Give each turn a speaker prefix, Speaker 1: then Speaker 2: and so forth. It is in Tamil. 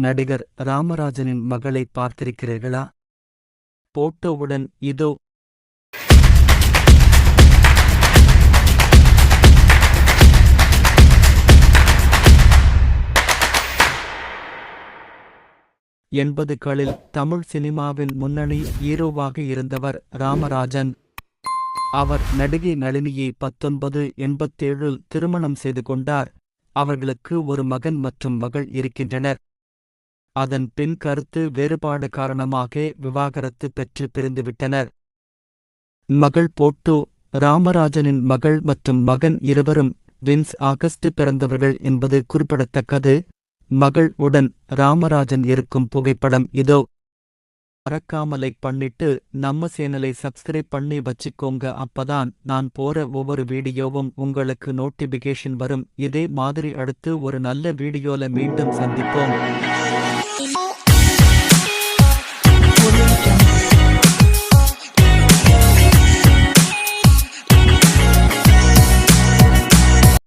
Speaker 1: நடிகர் ராமராஜனின் மகளை பார்த்திருக்கிறீர்களா? போட்டோவுடன் இதோ. எண்பதுகளில் தமிழ் சினிமாவின் முன்னணி ஹீரோவாக இருந்தவர் ராமராஜன். அவர் நடிகை நளினியை பத்தொன்பது எண்பத்தேழில் திருமணம் செய்து கொண்டார். அவர்களுக்கு ஒரு மகன் மற்றும் மகள் இருக்கின்றனர். அதன் பின் கருத்து வேறுபாடு காரணமாக விவாகரத்து பெற்று பிரிந்துவிட்டனர். மகள் போட்டோ ராமராஜனின் மகள் மற்றும் மகன் இருவரும் வின்ஸ் ஆகஸ்ட் பிறந்தவர்கள் என்பது குறிப்பிடத்தக்கது. மகள் உடன் ராமராஜன் இருக்கும் புகைப்படம் இதோ. மறக்காமலை பண்ணிட்டு நம்ம சேனலை சப்ஸ்கிரைப் பண்ணி வச்சுக்கோங்க. அப்பதான் நான் போற ஒவ்வொரு வீடியோவும் உங்களுக்கு நோட்டிபிகேஷன் வரும். இதே மாதிரி அடுத்து ஒரு நல்ல வீடியோல மீண்டும் சந்திப்போம்.